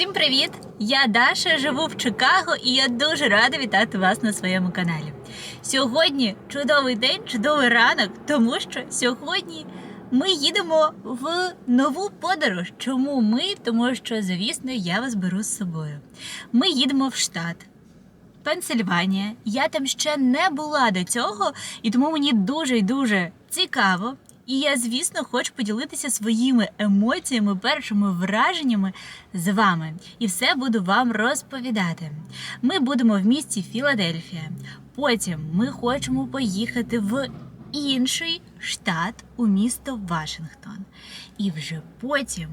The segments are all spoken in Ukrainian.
Всім привіт! Я Даша, живу в Чикаго і я дуже рада вітати вас на своєму каналі. Сьогодні чудовий день, чудовий ранок, тому що сьогодні ми їдемо в нову подорож. Чому ми? Тому що, звісно, я вас беру з собою. Ми їдемо в штат. Пенсильванія. Я там ще не була до цього, і тому мені дуже і дуже цікаво. І я, звісно, хочу поділитися своїми емоціями, першими враженнями з вами. І все буду вам розповідати. Ми будемо в місті Філадельфія. Потім ми хочемо поїхати в інший штат у місто Вашингтон. І вже потім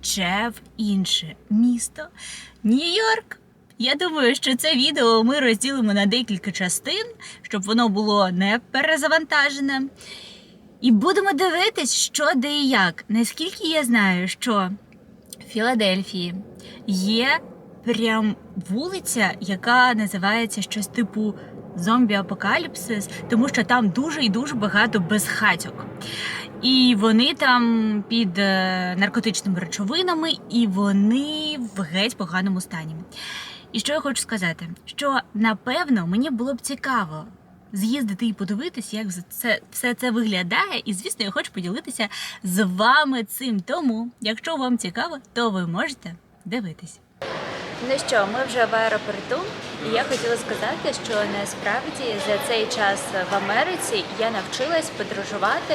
ще в інше місто Нью-Йорк. Я думаю, що це відео ми розділимо на декілька частин, щоб воно було не перезавантажене. І будемо дивитись, що де і як. Наскільки я знаю, що в Філадельфії є прям вулиця, яка називається щось типу зомбі-апокаліпсис, тому що там дуже і дуже багато безхатьок. І вони там під е, наркотичними речовинами, і вони в геть поганому стані. І що я хочу сказати? Що напевно мені було б цікаво з'їздити і подивитись, як це все це виглядає. І звісно, я хочу поділитися з вами цим. Тому, якщо вам цікаво, то ви можете дивитись. Ну що, ми вже в аеропорту, і я хотіла сказати, що насправді за цей час в Америці я навчилась подорожувати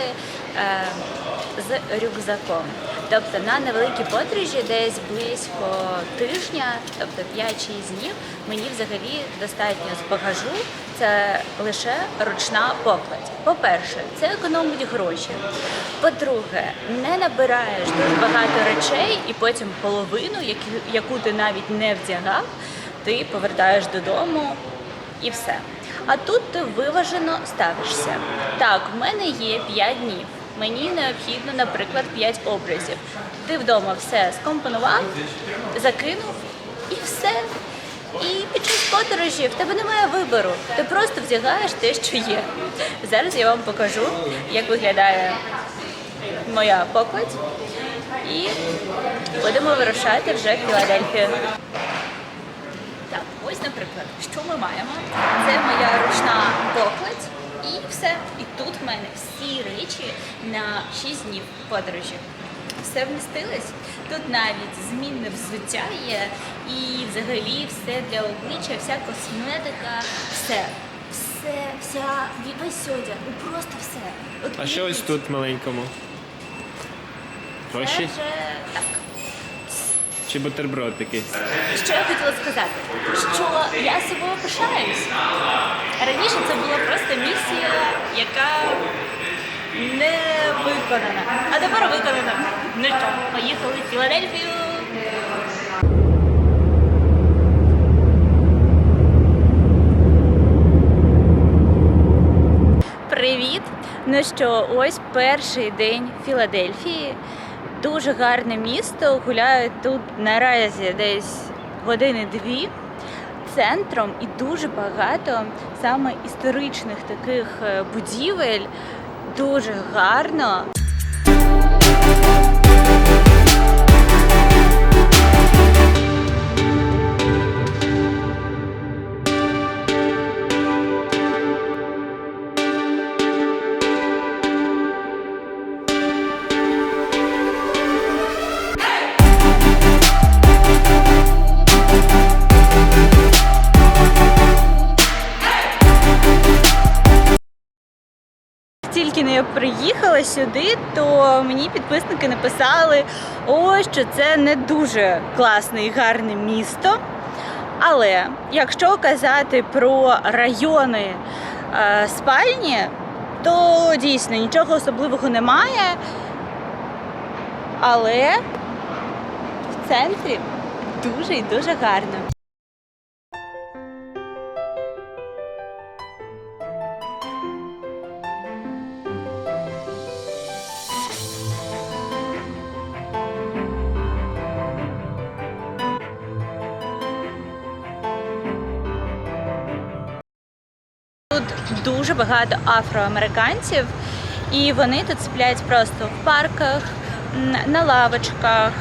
е, з рюкзаком. Тобто на невеликій подорожі, десь близько тижня, тобто 5-6 днів, мені взагалі достатньо з багажу. Це лише ручна покладь. По-перше, це економить гроші. По-друге, не набираєш дуже багато речей, і потім половину, яку- ти навіть не вдягав, ти повертаєш додому і все. А тут ти виважено ставишся. Так, в мене є 5 днів. Мені необхідно, наприклад, 5 образів. Ти вдома все скомпонував, закинув і все. І під час подорожі в тебе немає вибору. Ти просто вдягаєш те, що є. Зараз я вам покажу, як виглядає моя покладь. І будемо вирушати вже Філадельфію. Так, ось, наприклад, що ми маємо? Це моя ручна покладь і все. І тут в мене всі речі на 6 днів подорожі. Все вмістилось. Тут навіть змінне взуття є, і взагалі все для обличчя, вся косметика, все. Все, вся весь одяг, ну просто все. От А що ось тут маленькому? Це Гроші вже так. чи бутерброд якийсь? Що я хотіла сказати? Що я собою пишаюсь. Раніше це була просто місія, яка не виконана. А тепер виконана. Ну що, поїхали в Філадельфію. Привіт! Ну що, ось перший день Філадельфії. Дуже гарне місто. Гуляють тут наразі десь години-дві центром і дуже багато саме історичних таких е, будівель. Дуже гарно. Сюди, то мені підписники написали, о, що це не дуже класне і гарне місто. Але якщо казати про райони е, спальні, то дійсно нічого особливого немає. Але в центрі дуже і дуже гарно. Дуже багато афроамериканців, і вони тут сплять просто в парках, на лавочках,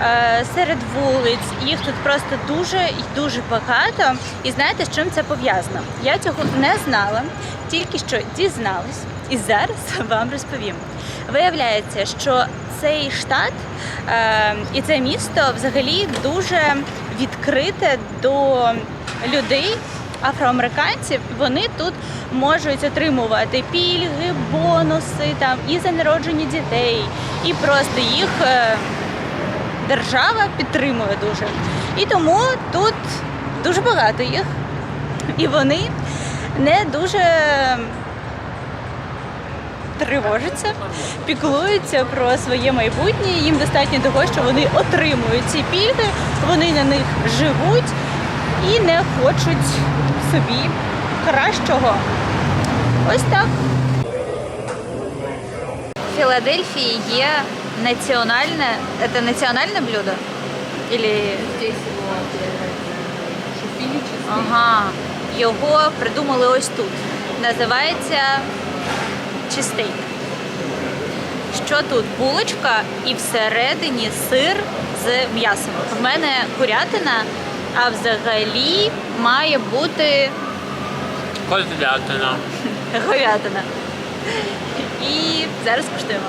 е, серед вулиць. Їх тут просто дуже і дуже багато. І знаєте, з чим це пов'язано? Я цього не знала, тільки що дізналась, і зараз вам розповім. Виявляється, що цей штат е, і це місто взагалі дуже відкрите до людей. Афроамериканців вони тут можуть отримувати пільги, бонуси там і за народження дітей, і просто їх е, держава підтримує дуже. І тому тут дуже багато їх, і вони не дуже тривожаться, піклуються про своє майбутнє. Їм достатньо того, що вони отримують ці пільги, вони на них живуть і не хочуть собі кращого. Ось так. В Філадельфії є національне, це національне блюдо? Или... Шипилический. Ага, його придумали ось тут. Називається чистейк. Що тут? Булочка і всередині сир з м'ясом. В мене курятина, а взагалі має бути Козлятина. говядина. І зараз куштуємо.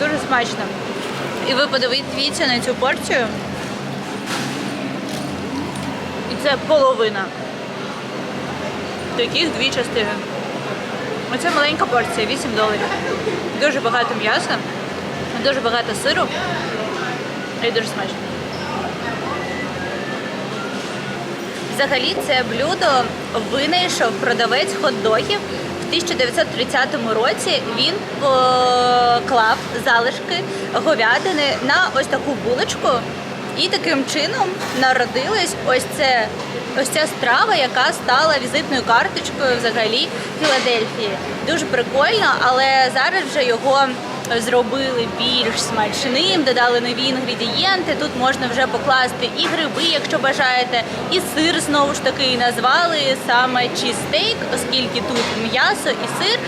Дуже смачно. І ви подивіться на цю порцію. І це половина. Таких дві частини. Оце маленька порція, 8 доларів. Дуже багато м'яса, дуже багато сиру. І дуже смачно. Взагалі це блюдо винайшов продавець хот-догів. В 1930 році він поклав залишки говядини на ось таку булочку, і таким чином народилась ось це. Ось ця страва, яка стала візитною карточкою взагалі Філадельфії. Дуже прикольно, але зараз вже його зробили більш смачним, додали нові інгредієнти. Тут можна вже покласти і гриби, якщо бажаєте, і сир знову ж таки назвали саме чістейк, оскільки тут м'ясо і сир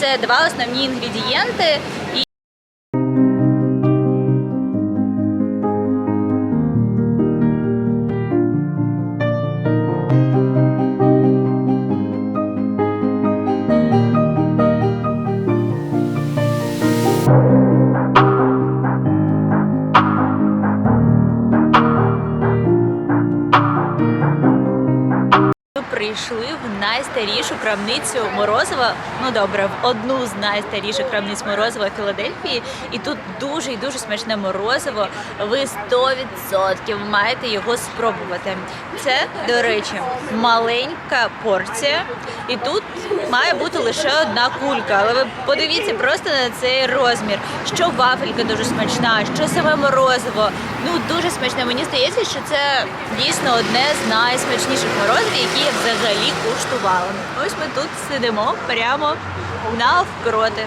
це два основні інгредієнти. Найстарішу крамницю Морозова. Ну добре, в одну з найстаріших крамниць Морозова Філадельфії. І тут дуже і дуже смачне морозиво. Ви 100% маєте його спробувати. Це, до речі, маленька порція, і тут має бути лише одна кулька. Але ви подивіться просто на цей розмір. Що вафелька дуже смачна, що саме морозиво. Ну дуже смачне. Мені здається, що це дійсно одне з найсмачніших морозив, які я взагалі куштувала. Ось ми тут сидимо прямо навпроти.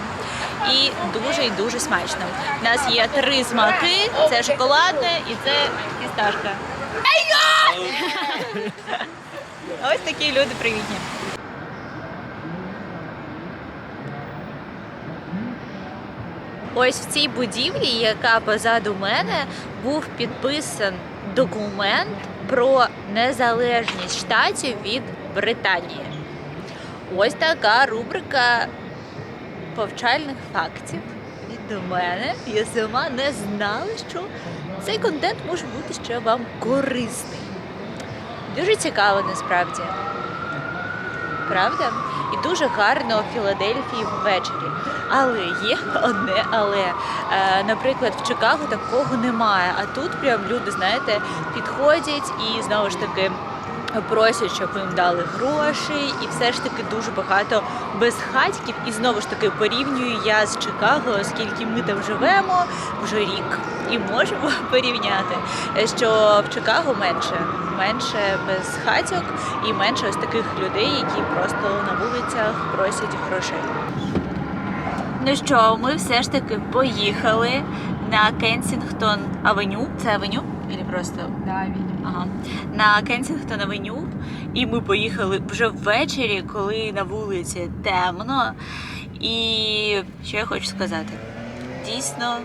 І дуже і дуже смачно. У нас є три смаки: це шоколадне і це фісташка. Ось такі люди привітні. Ось в цій будівлі, яка позаду мене, був підписан документ про незалежність штатів від Британії. Ось така рубрика повчальних фактів від мене. Я сама не знала, що цей контент може бути ще вам корисний. Дуже цікаво насправді. Правда? І дуже гарно у Філадельфії ввечері. Але є одне але. Е, наприклад, в Чикаго такого немає. А тут прям люди, знаєте, підходять і знову ж таки просять, щоб їм дали гроші, і все ж таки дуже багато безхатьків. І знову ж таки порівнюю я з Чикаго, оскільки ми там живемо вже рік і можемо порівняти, що в Чикаго менше, менше безхатьок і менше ось таких людей, які просто на вулицях просять грошей. Ну що, ми все ж таки поїхали на Кенсінгтон Авеню. Це авеню? Или просто Да, видимо. Ага. На Кенсінгтон Авеню. І ми поїхали вже ввечері, коли на вулиці темно. І що я хочу сказати? Дійсно,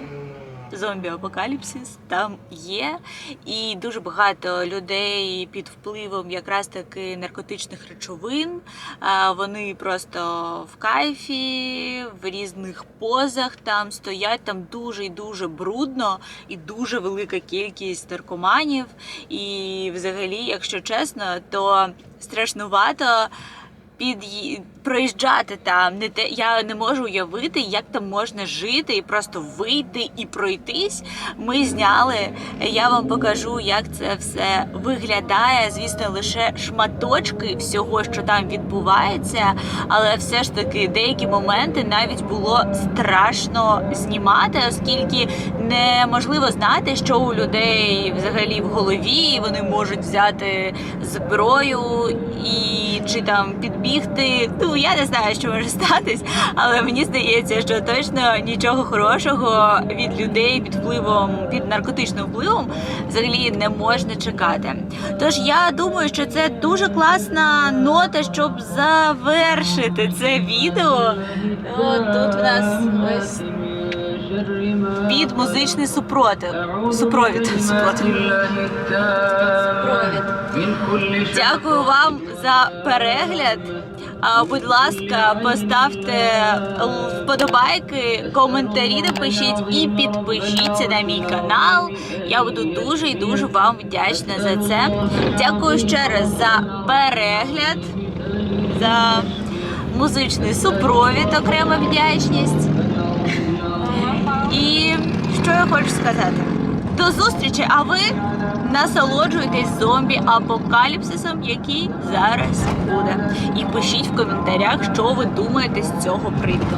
зомбі-апокаліпсис там є, і дуже багато людей під впливом якраз таки наркотичних речовин. Вони просто в кайфі, в різних позах там стоять, там дуже і дуже брудно, і дуже велика кількість наркоманів. І взагалі, якщо чесно, то страшнувато під проїжджати там. Не те я не можу уявити, як там можна жити і просто вийти і пройтись. Ми зняли. Я вам покажу, як це все виглядає. Звісно, лише шматочки всього, що там відбувається, але все ж таки деякі моменти навіть було страшно знімати, оскільки неможливо знати, що у людей взагалі в голові. Вони можуть взяти зброю і чи там підбігти. Ну я не знаю, що може статись, але мені здається, що точно нічого хорошого від людей під впливом під наркотичним впливом взагалі не можна чекати. Тож я думаю, що це дуже класна нота, щоб завершити це відео. От тут в нас ось під музичний супротив. Супровід. Супровід. Дякую вам за перегляд. Будь ласка, поставте вподобайки, коментарі напишіть і підпишіться на мій канал. Я буду дуже і дуже вам вдячна за це. Дякую ще раз за перегляд, за музичний супровід, окрема вдячність. І що я хочу сказати? До зустрічі, а ви насолоджуйтесь зомбі апокаліпсисом, який зараз буде. І пишіть в коментарях, що ви думаєте з цього приводу.